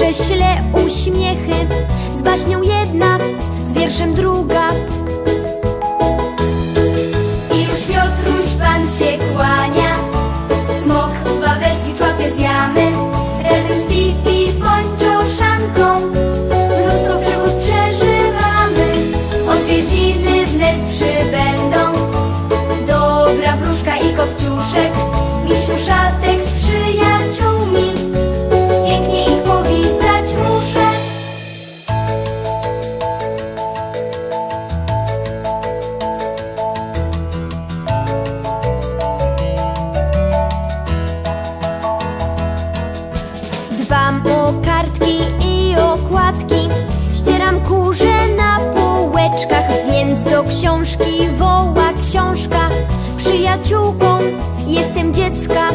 prześle uśmiechy Z baśnią jedna, z wierszem druga. I już Piotruś Pan się kłania Smok w awersji człapie z jamy. Razem z Pipi pończoszanką Mnóstwo przygód przeżywamy. W odwiedziny wnet przybędą Dobra wróżka i kopciuszek. Misiu Dbam o kartki i okładki. Ścieram kurze na półeczkach Więc do książki woła książka. Przyjaciółką jestem dziecka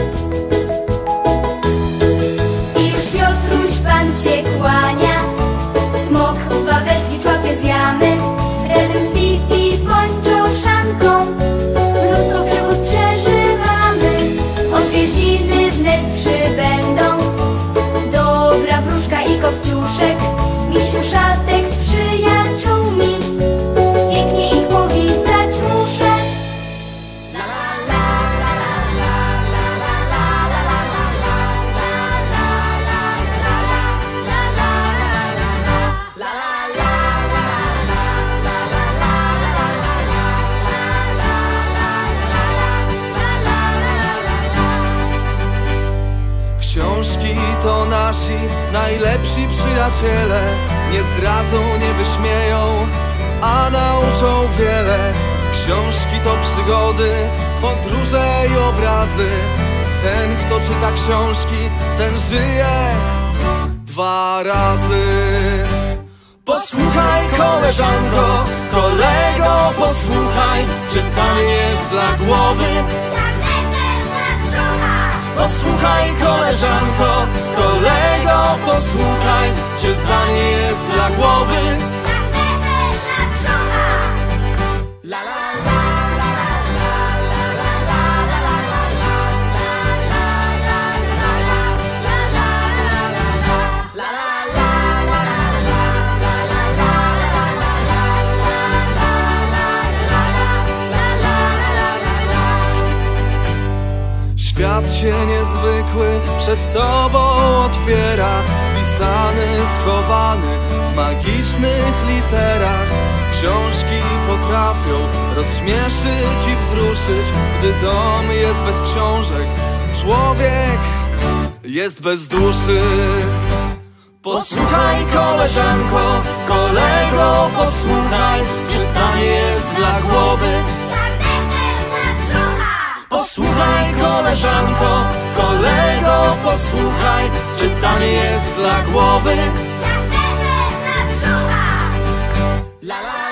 Książki to nasi najlepsi przyjaciele. Nie zdradzą, nie wyśmieją, a nauczą wiele. Książki to przygody, podróże i obrazy. Ten, kto czyta książki, ten żyje dwa razy. Posłuchaj koleżanko, kolego, posłuchaj. Czytanie dla głowy Posłuchaj koleżanko, kolego, posłuchaj Czytanie jest dla głowy się niezwykły przed tobą otwiera Spisany, schowany w magicznych literach. Książki potrafią rozśmieszyć i wzruszyć Gdy dom jest bez książek, człowiek jest bez duszy. Posłuchaj koleżanko, kolego, posłuchaj Posłuchaj koleżanko, kolego, posłuchaj Czytanie jest dla głowy. La la